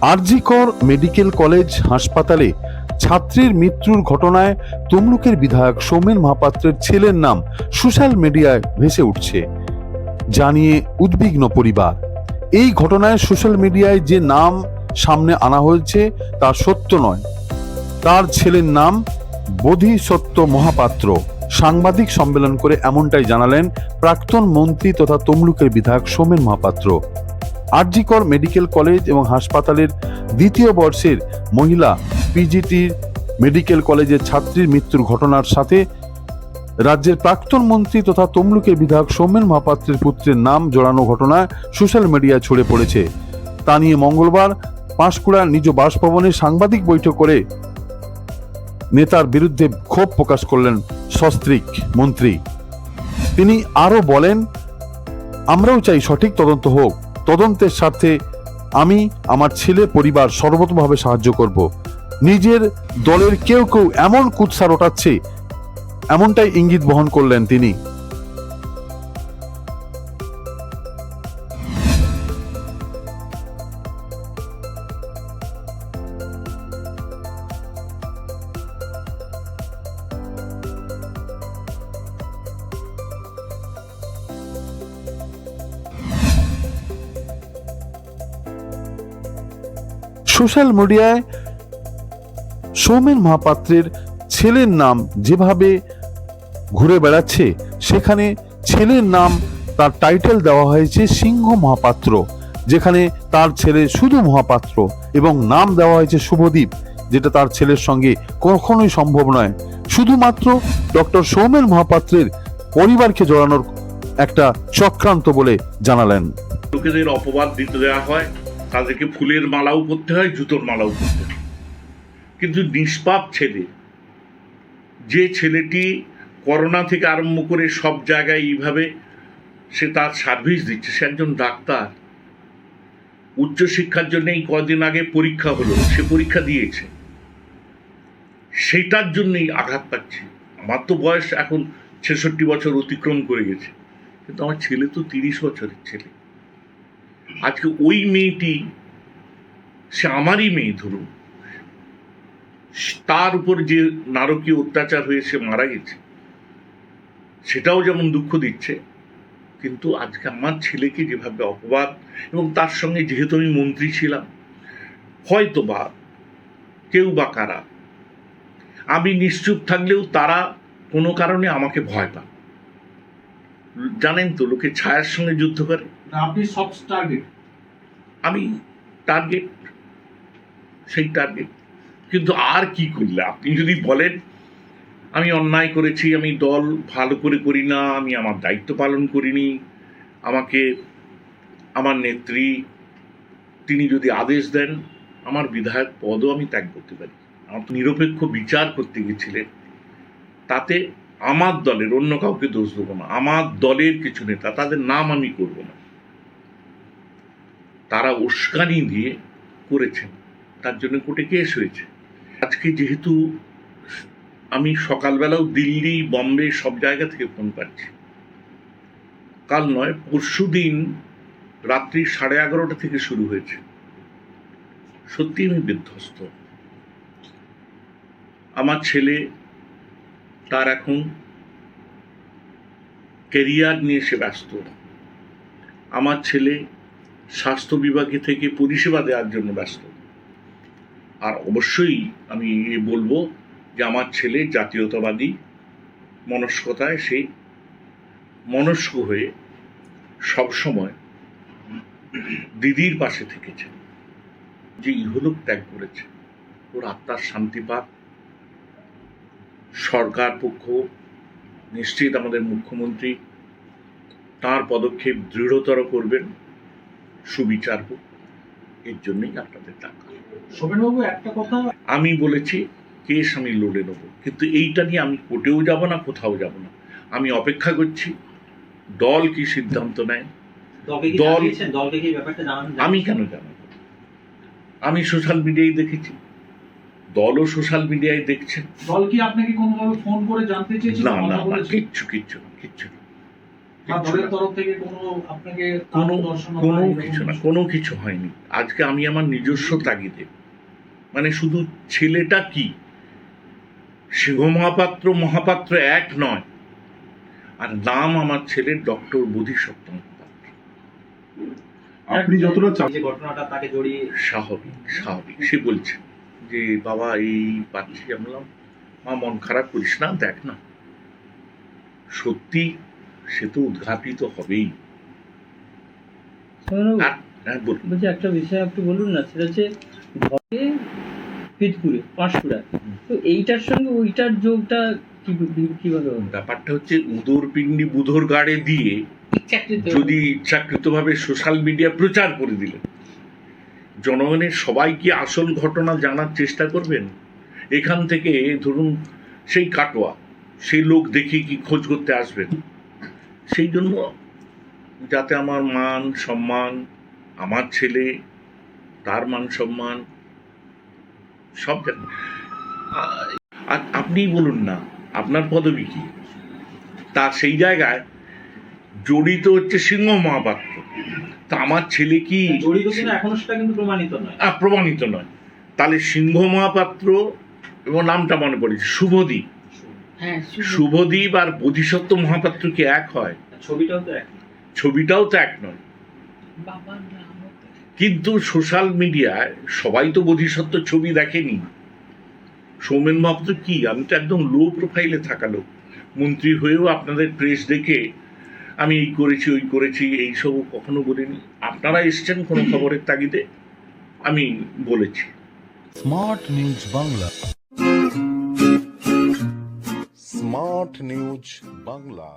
RG Kar medical college হাসপাতালে ছাত্রীর মৃত্যুর ঘটনায় তমলুকের বিধায়ক সৌমেন মহাপাত্রের ছেলের নাম সোশ্যাল মিডিয়ায় ভেসে উঠছে। জানিয়ে উদ্বিগ্ন পরিবার। এই ঘটনায় সোশ্যাল মিডিয়ায় যে নাম সামনে আনা হয়েছে তা সত্য নয়। তার ছেলের নাম বোধিসত্ত্ব মহাপাত্র। সাংবাদিক সম্মেলন করে এমনটাই জানালেন প্রাক্তন মন্ত্রী তথা তমলুকের বিধায়ক সোমেন মহাপাত্র। আরজিকর মেডিকেল কলেজ এবং হাসপাতালের দ্বিতীয় বর্ষের মহিলা পিজিটির মেডিকেল কলেজের ছাত্রীর মৃত্যুর ঘটনার সাথে রাজ্যের প্রাক্তন মন্ত্রী তথা তমলুকের বিধায়ক সৌমেন মহাপাত্রের পুত্রের নাম জড়ানো ঘটনা সোশ্যাল মিডিয়ায় ছড়ে পড়েছে। তা নিয়ে মঙ্গলবার পাঁশকুড়ার নিজ বাসভবনে সাংবাদিক বৈঠক করে নেতার বিরুদ্ধে ক্ষোভ প্রকাশ করলেন সস্ত্রিক মন্ত্রী। তিনি আরও বলেন, আমরাও চাই সঠিক তদন্ত হোক। তদন্তের স্বার্থে আমি আমার ছেলে পরিবার সর্বতভাবে সাহায্য করব। নিজের দলের কেউ কেউ এমন কুৎসা রটাচ্ছে, এমনটাই ইঙ্গিত বহন করলেন তিনি। সোশ্যাল মিডিয়ায় সৌমেন মহাপাত্রের ছেলের নাম যেভাবে ঘুরে বেড়াচ্ছে, সেখানে ছেলের নাম তার টাইটেল দেওয়া হয়েছে সিংহ মহাপাত্র, যেখানে তার ছেলে শুধু মহাপাত্র এবং নাম দেওয়া হয়েছে শুভদীপ, যেটা তার ছেলের সঙ্গে কখনোই সম্ভব নয়। শুধুমাত্র ডক্টর সৌমেন মহাপাত্রের পরিবারকে জড়ানোর একটা চক্রান্ত বলে জানালেন। লোকেদের অপবাদ দিতে দেওয়া হয়। তাদেরকে ফুলের মালাও পরতে হয়, জুতোর মালাও পরতে হয়। কিন্তু নিষ্পাপ ছেলে, যে ছেলেটি করোনা থেকে আরম্ভ করে সব জায়গায় এইভাবে সে তার সার্ভিস দিচ্ছে, সে একজন ডাক্তার। উচ্চশিক্ষার জন্য এই কদিন আগে পরীক্ষা হলো, সে পরীক্ষা দিয়েছে। সেইটার জন্যই আঘাত পাচ্ছে। আমার তো বয়স এখন ছেষট্টি বছর অতিক্রম করে গেছে। কিন্তু আমার ছেলে তো তিরিশ বছরের ছেলে। আজকে ওই মেয়েটি, সে আমারই মেয়ে ধরুন, তার উপর যে নারকীয় অত্যাচার হয়ে সে মারা গেছে, সেটাও যেমন দুঃখ দিচ্ছে, কিন্তু আজকে আমার ছেলেকে যেভাবে অপবাদ, এবং তার সঙ্গে যেহেতু আমি মন্ত্রী ছিলাম, হয়তো বা কেউ বা কারা, আমি নিশ্চুপ থাকলেও তারা কোনো কারণে আমাকে ভয় পান জানেন তো, লোকে ছায়ার সঙ্গে যুদ্ধ করে। আপনি সব টার্গেট আমি টার্গেট সেই টার্গেট কিন্তু আর কি করলে? আপনি যদি বলেন, আমি অন্যায় করেছি, আমি দল ভালো করে করি না, আমি আমার দায়িত্ব পালন করিনি, আমাকে, আমার নেত্রী, তিনি যদি আদেশ দেন, আমার বিধায়ক পদও আমি ত্যাগ করতে পারি। আমার তো নিরপেক্ষ বিচার করতে গেছিলেন। তাতে আমার দলের অন্য কাউকে দোষ দেবো না। আমার দলের কিছু নেতা, তাদের নাম আমি করব না। তারা উস্কানি দিয়ে করেছেন। তার জন্য কোর্টে কেস হয়েছে। আজকে যেহেতু আমি সকালবেলাও দিল্লি, বম্বে সব জায়গা থেকে ফোন পাচ্ছি। কাল নয়, পরশু দিন রাত্রি সাড়ে এগারোটা থেকে শুরু হয়েছে। সত্যি আমি বিধ্বস্ত। আমার ছেলে তার এখন কেরিয়ার নিয়ে সে ব্যস্ত। আমার ছেলে স্বাস্থ্য বিভাগে থেকে পরিষেবা দেওয়ার জন্য ব্যস্ত। আর অবশ্যই আমি বলব যে আমার ছেলে জাতীয়তাবাদী, মনস্কতায় সে মনস্ক হয়ে সবসময় দিদির পাশে থেকেছে, যে ইহলোক ত্যাগ করেছে। ওর আত্মার শান্তি পাক। সরকার পক্ষ, নিশ্চিত আমাদের মুখ্যমন্ত্রী, তার পদক্ষেপ দৃঢ়তর করবেন। সুবিচার হোক এর জন্যই আপনাদের টাকা। শোভনবাবু একটা কথা আমি বলেছি কেস আমি লড়ে নেব। কিন্তু এইটা নিয়ে আমি কোর্টেও যাব না কোথাও যাব না। আমি অপেক্ষা করছি দল কি সিদ্ধান্ত নেয়? দল- আমি কেন জানাব? আমি সোশ্যাল মিডিয়ায় দেখেছি। দলও সোশ্যাল মিডিয়ায় দেখছে। দল কি আপনাকে কোনোভাবে ফোন করে জানতে চেয়েছিল? না না কিচ্ছু কিচ্ছু না কিচ্ছু কোনো কিছু না কোনো কিছু হয়নি। আজকে আমি আমার নিজস্ব তাগিদে মানে শুধু ছেলেটা কি? সিংহ মহাপাত্র মহাপাত্র এক নয় আর নাম আমার ছেলের ডক্টর বোধিসত্ত্ব মহাপাত্র আপনি যতটা ঘটনাটা তাকে জড়িয়ে স্বাভাবিক স্বাভাবিক। সে বলছে যে বাবা এই পাচ্ছি আমি মা মন খারাপ করিস না দেখ না। সত্যি সে তো উদ্ঘাটিত হবেই। বলছি একটা বিষয় একটু বলুন না সেটা হচ্ছে ঘরে পিতপুরে পাঁশকুড়া তো এইটার সঙ্গে ওইটার যোগটা কীভাবে ব্যাপারটা হচ্ছে উদর পিণ্ডি বুধর গাড়ে দিয়ে যদি ইচ্ছাকৃতভাবে সোশ্যাল মিডিয়া প্রচার করে দিলেন জনগণের সবাই কি আসল ঘটনা জানার চেষ্টা করবেন? এখান থেকে ধরুন সেই কাটোয়া সেই লোক দেখে কি খোঁজ করতে আসবেন? সেই জন্য যাতে আমার মান সম্মান আমার ছেলে তার মান সম্মান সব আর আপনিই বলুন না আপনার পদবী কি? তার সেই জায়গায় জড়িত হচ্ছে সিংহ মহাপাত্র তা আমার ছেলে কি এখনও সেটা কিন্তু প্রমাণিত নয়। প্রমাণিত নয়। তাহলে সিংহ মহাপাত্র এবং নামটা মনে পড়েছে শুভদীপ। হ্যাঁ শুভদীপ আর বোধিসত্ত্ব মহাপাত্র কি এক হয়? ছবিটাও তো এক ছবিটাও তো এক নয়। কিন্তু সোশ্যাল মিডিয়ায় সবাই তো বোধিসত্ত্ব ছবি দেখেনি। সৌমেন মহাপাত্র কি? আমি তো একদম লো প্রোফাইলে থাকা লোক। মন্ত্রী হয়েও আপনাদের প্রেস দেখে আমি এই করেছি ওই করেছি এইসব কখনো বলিনি। আপনারা এসছেন কোনো খবরের তাগিদে? আমি বলেছি। Smart news Bangla smart news Bangla